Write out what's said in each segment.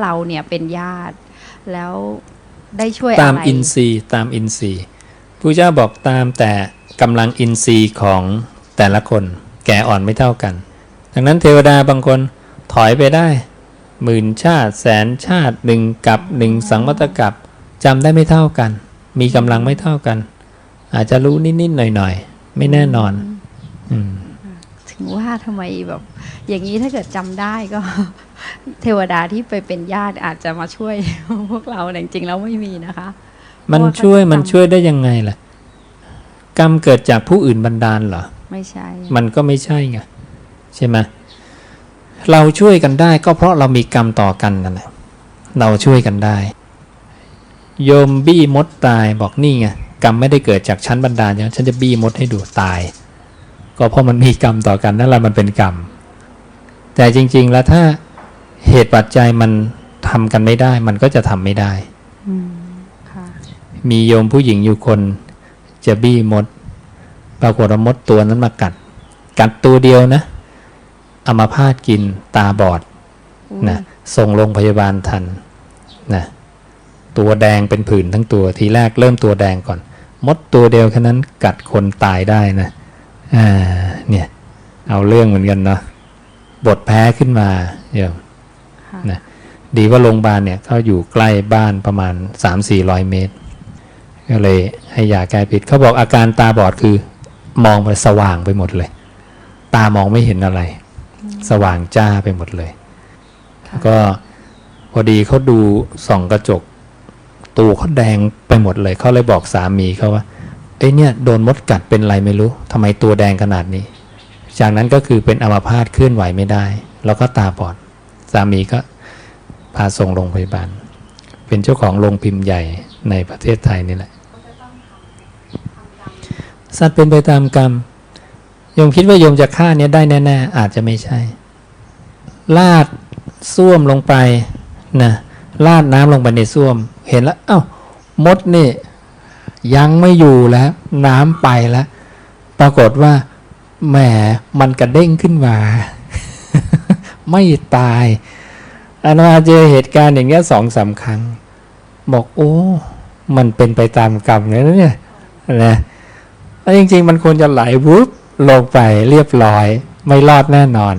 เราเนี่ยเป็นญาติ แล้วได้ช่วยตามอะไรอินทรีย์ตามอินทรีย์พระเจ้าบอกตามแต่กำลังอินทรีย์ของแต่ละคน แก่อ่อนไม่เท่ากัน ดังนั้นเทวดาบางคนถอยไปได้หมื่นชาติ แสนชาติหนึ่งกับหนึ่งสังวัตกับจำได้ไม่เท่ากัน มีกำลังไม่เท่ากัน อาจจะรู้นิดๆหน่อยๆ ไม่แน่นอน อืม ถึงว่าทำไมแบบ อย่างนี้ถ้าเกิดจำได้ก็ เทวดาที่ไปเป็นญาติอาจจะมาช่วยพวกเราแต่จริงๆแล้วไม่มีนะคะ มันเพราะว่าช่วยเขาจะมันจำช่วยได้ยังไงล่ะ กรรมเกิดจากผู้อื่นบันดาลเหรอ ไม่ใช่ มันก็ไม่ใช่ไงใช่ไหมเราช่วยกันได้ก็เพราะเรามีกรรมต่อกันนั่นแหละเราช่วยกันได้ โยมบี้มดตายบอกนี่ไงกรรมไม่ได้เกิดจากชั้นบันดาลนะฉันจะบี้มดให้ดูตาย ก็เพราะมันมีกรรมต่อกันนั่นแหละมันเป็นกรรม แต่จริง ๆ แล้วถ้าเหตุปัจจัยมันทำกันไม่ได้ มันก็จะทำไม่ได้อืมค่ะมีโยมผู้หญิงอยู่คน จะบี้มด ปรากฏว่ามดตัวนั้นมากัด กัดตัวเดียวนะเอามาพาดกินตาบอดอุ๊ยนะส่งโรงพยาบาลทันนะตัวแดงเป็นผื่นทั้งตัวทีแรกเริ่มตัวแดงก่อน มดตัวเดียวแค่นั้นกัดคนตายได้นะ อ่าเนี่ยเอาเรื่องเหมือนกันเนาะบทแพ้ขึ้นมาโยมค่ะนะดีว่าโรงพยาบาลเนี่ยเขาอยู่ใกล้บ้านประมาณ 3-400 เมตร ก็เลยให้ยาแก้พิษเขาบอกอาการตาบอดคือ มองไปสว่างไปหมดเลย ตามองไม่เห็นอะไร สว่างจ้าไปหมดเลยแล้วก็พอดีเขาดูส่องกระจกตัวเขาแดงไปหมดเลยเขาเลยบอกสามีเขาว่า เอ้ยเนี่ยโดนมดกัดเป็นไรไม่รู้ทำไมตัวแดงขนาดนี้ จากนั้นก็คือเป็นอัมพาตเคลื่อนไหวไม่ได้ แล้วก็ตาบอด สามีก็พาส่งโรงพยาบาล เป็นเจ้าของโรงพิมพ์ใหญ่ในประเทศไทยนี่แหละ สัตว์เป็นไปตามกรรม โยมคิดว่าโยมจะฆ่าเนี้ยได้แน่ๆ อาจจะไม่ใช่ ลาดส้วมลงไปนะลาดน้ำลงไปในส้วม เห็นแล้ว เอ้ามดนี่ ยังไม่อยู่แล้ว น้ำไปแล้ว ปรากฏว่าแหมมันกระเด้งขึ้นมา ไม่ตายอานาเจอเหตุการณ์อย่างเงี้ยสองสามครั้ง บอกโอ้ มันเป็นไปตามกรรมเลยนะเนี่ยนะแล้วจริง ๆ มันควรจะไหลวุบลงไปเรียบร้อย ไม่รอดแน่นอน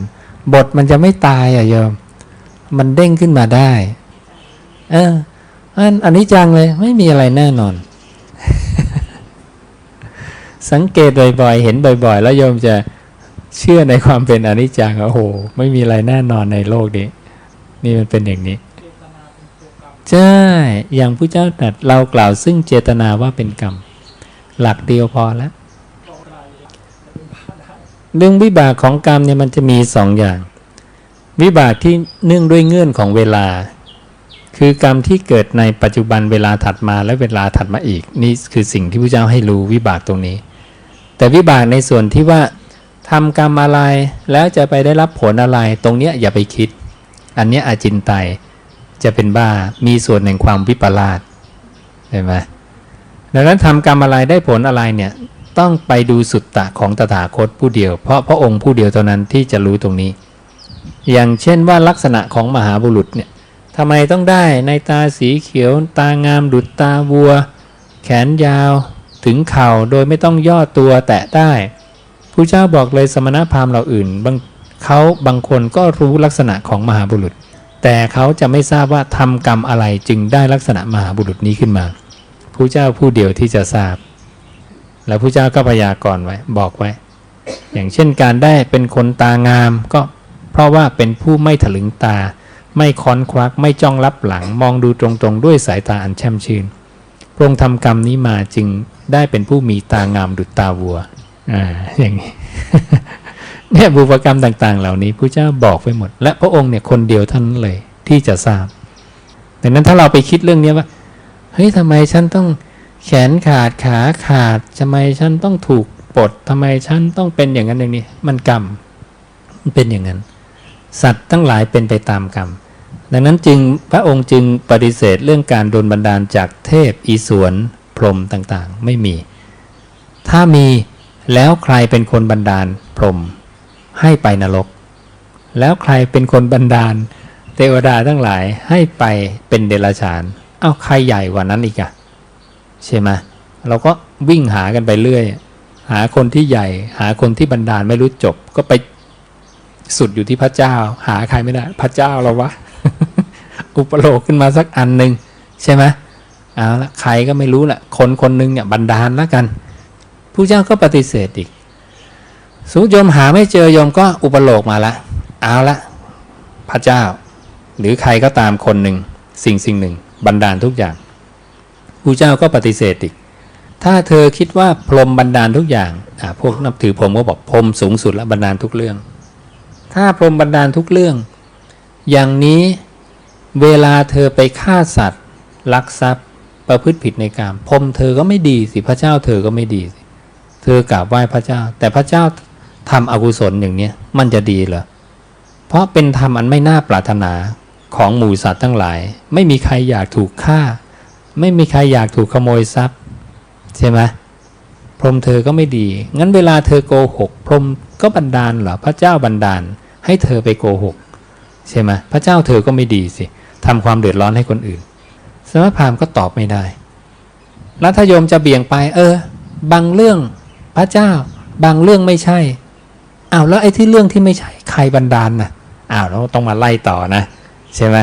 บทมันจะไม่ตายอะโยม มันเด้งขึ้นมาได้ เอออันอันนี้จังเลย ไม่มีอะไรแน่นอน สังเกตบ่อยๆ เห็นบ่อยๆ แล้วโยมจะเชื่อในความเป็นอนิจจังโอ้โห ไม่มีอะไรแน่นอนในโลกนี้ นี่มันเป็นอย่างนี้ ใช่ อย่างผู้เจ้าตรัสเรากล่าวซึ่งเจตนาว่าเป็นกรรม หลักเดียวพอแล้วเรื่องวิบากของกรรมเนี่ยมันจะมีสองอย่าง วิบากที่เนื่องด้วยเงื่อนของเวลา คือกรรมที่เกิดในปัจจุบันเวลาถัดมาและเวลาถัดมาอีก นี่คือสิ่งที่พระเจ้าให้รู้วิบากตรงนี้ แต่วิบากในส่วนที่ว่าทำกรรมอะไรแล้วจะไปได้รับผลอะไร ตรงเนี้ยอย่าไปคิด อันเนี้ยอาจินไตจะเป็นบ้ามีส่วนแห่งความวิปลาสเห็นไหมดังนั้นทำกรรมอะไรได้ผลอะไรเนี่ยต้องไปดูสุตตะของตถาคตผู้เดียว เพราะพระองค์ผู้เดียวเท่านั้นที่จะรู้ตรงนี้ อย่างเช่นว่าลักษณะของมหาบุรุษเนี่ยทำไมต้องได้ในตาสีเขียว ตางามดุจตาวัว แขนยาว ถึงเข่าโดยไม่ต้องย่อตัวแตะได้ผู้เจ้าบอกเลยสมณพราหมณ์เหล่าอื่นบางเขาบางคนก็รู้ลักษณะของมหาบุรุษ แต่เขาจะไม่ทราบว่าทำกรรมอะไรจึงได้ลักษณะมหาบุรุษนี้ขึ้นมาผู้เจ้าผู้เดียวที่จะทราบ แล้วผู้เจ้าก็พยากรณ์ไว้บอกไว้ อย่างเช่นการได้เป็นคนตางามก็เพราะว่าเป็นผู้ไม่ถลึงตา ไม่ค้อนควักไม่จ้องรับหลังมองดูตรงๆ ด้วยสายตาอันแช่มชื่น พระองค์ทำกรรมนี้มาจึงได้เป็นผู้มีตางามดุจตาวัวอ่าอย่างนี้เนี่ยบุพกรรมต่าง ๆ เหล่านี้พระเจ้าบอกไว้หมด และพระองค์เนี่ยคนเดียวท่านเลยที่จะทราบดังนั้นถ้าเราไปคิดเรื่องนี้ว่าเฮ้ยทำไมฉันต้องแขนขาดขาขาดทำไมฉันต้องถูกปลดทำไมฉันต้องเป็นอย่างนั้นอย่างนี้ มันกรรมมันเป็นอย่างนั้น สัตว์ทั้งหลายเป็นไปตามกรรม ดังนั้นจึงพระองค์จึงปฏิเสธเรื่องการโดนบันดาลจากเทพอีสวนพรหมต่างๆ ไม่มี ถ้ามีแล้วใครเป็นคนบันดาลพรหมให้ไปนรก แล้วใครเป็นคนบันดาล เทวดาทั้งหลายให้ไปเป็นเดรัจฉาน เอ้าใครใหญ่กว่านั้นอีกอะใช่ไหมเราก็วิ่งหากันไปเรื่อย หาคนที่ใหญ่ หาคนที่บันดาลไม่รู้จบ ก็ไปสุดอยู่ที่พระเจ้า หาใครไม่ได้ พระเจ้าเราวะ อุปโลกขึ้นมาสักอันหนึ่งใช่ไหมเอาละใครก็ไม่รู้แหละคนคนหนึงเนี่ยบันดาลแล้วกันผู้เจ้าก็ปฏิเสธอีกสมมติโยมหาไม่เจอโยมก็อุปโลกมาละเอาละพระเจ้า หรือใครก็ตามคนหนึ่งสิ่งสิ่งหนึ่ง บันดาลทุกอย่างผู้เจ้าก็ปฏิเสธอีก ถ้าเธอคิดว่าพรหมบันดาลทุกอย่างอ่าพวกนับถือพรหมก็บอกพรหมสูงสุดและบันดาลทุกเรื่อง ถ้าพรหมบันดาลทุกเรื่อง อย่างนี้ เวลาเธอไปฆ่าสัตว์ลักทรัพย์ ประพฤติผิดในกามพรมเธอก็ไม่ดีสิพระเจ้าเธอก็ไม่ดีสิเธอกราบไหว้พระเจ้า แต่พระเจ้าทำอกุศลอย่างเนี้ยมันจะดีเหรอเพราะเป็นธรรมอันไม่น่าปรารถนาของหมู่สัตว์ทั้งหลาย ไม่มีใครอยากถูกฆ่า ไม่มีใครอยากถูกขโมยทรัพย์ ใช่ไหมพรมเธอก็ไม่ดี งั้นเวลาเธอโกหก พรมก็บันดาลเหรอพระเจ้าบันดาลให้เธอไปโกหก ใช่ไหมพระเจ้าเธอก็ไม่ดีสิ ทำความเดือดร้อนให้คนอื่น สมณพราหมณ์ก็ตอบไม่ได้ แล้วถ้าโยมจะเบี่ยงไป เออ บางเรื่องพระเจ้า บางเรื่องไม่ใช่อ้าวแล้วไอ้ที่เรื่องที่ไม่ใช่ใครบันดาลนะอ้าวเราต้องมาไล่ต่อนะใช่ไหม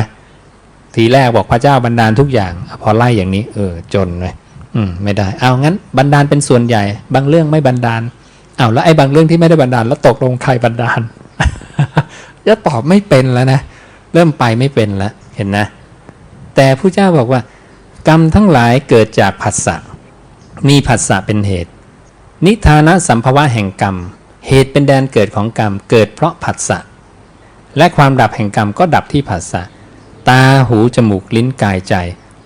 ทีแรกบอกพระเจ้าบันดาลทุกอย่าง พอไล่อย่างนี้ เออ จนเลยอืมไม่ได้เอางั้นบันดาลเป็นส่วนใหญ่ บางเรื่องไม่บันดาลอ้าวแล้วไอ้บางเรื่องที่ไม่ได้บันดาลแล้วตกลงใครบันดาลจะตอบไม่เป็นแล้วนะ เริ่มไปไม่เป็นแล้ว เห็นนะ แต่ผู้เจ้าบอกว่า กรรมทั้งหลายเกิดจากผัสสะมีผัสสะเป็นเหตุ นิทานะสัมภวะแห่งกรรม เหตุเป็นแดนเกิดของกรรมเกิดเพราะผัสสะและความดับแห่งกรรมก็ดับที่ผัสสะตาหูจมูกลิ้นกายใจ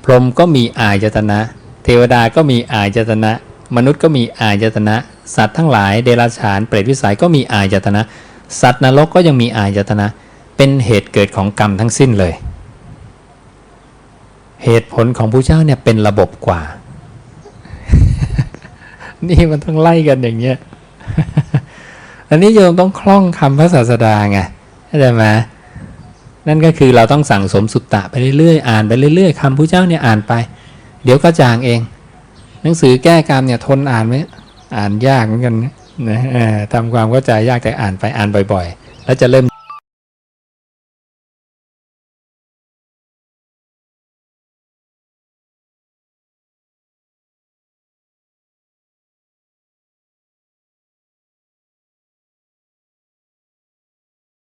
พรหมก็มีอายตนะ เทวดาก็มีอายตนะ มนุษย์ก็มีอายตนะ สัตว์ทั้งหลายเดรัจฉานเปรตวิสัยก็มีอายตนะ สัตว์นรกก็ยังมีอายตนะ เป็นเหตุเกิดของกรรมทั้งสิ้นเลย เหตุผลของผู้เจ้าเนี่ยเป็นระบบกว่า นี่มันต้องไล่กันอย่างเงี้ย อันนี้โยมต้องคล่องคำพระศาสดาไงเข้าใจไหมนั่นก็คือเราต้องสั่งสมสุตตะไปเรื่อยๆ อ่านไปเรื่อยๆคำผู้เจ้าเนี่ยอ่านไป เดี๋ยวก็จางเอง หนังสือแก้กรรมเนี่ยทนอ่านไหมอ่านยากเหมือนกันนะทำความเข้าใจยากแต่อ่านไปอ่านบ่อย ๆ แล้วจะเริ่ม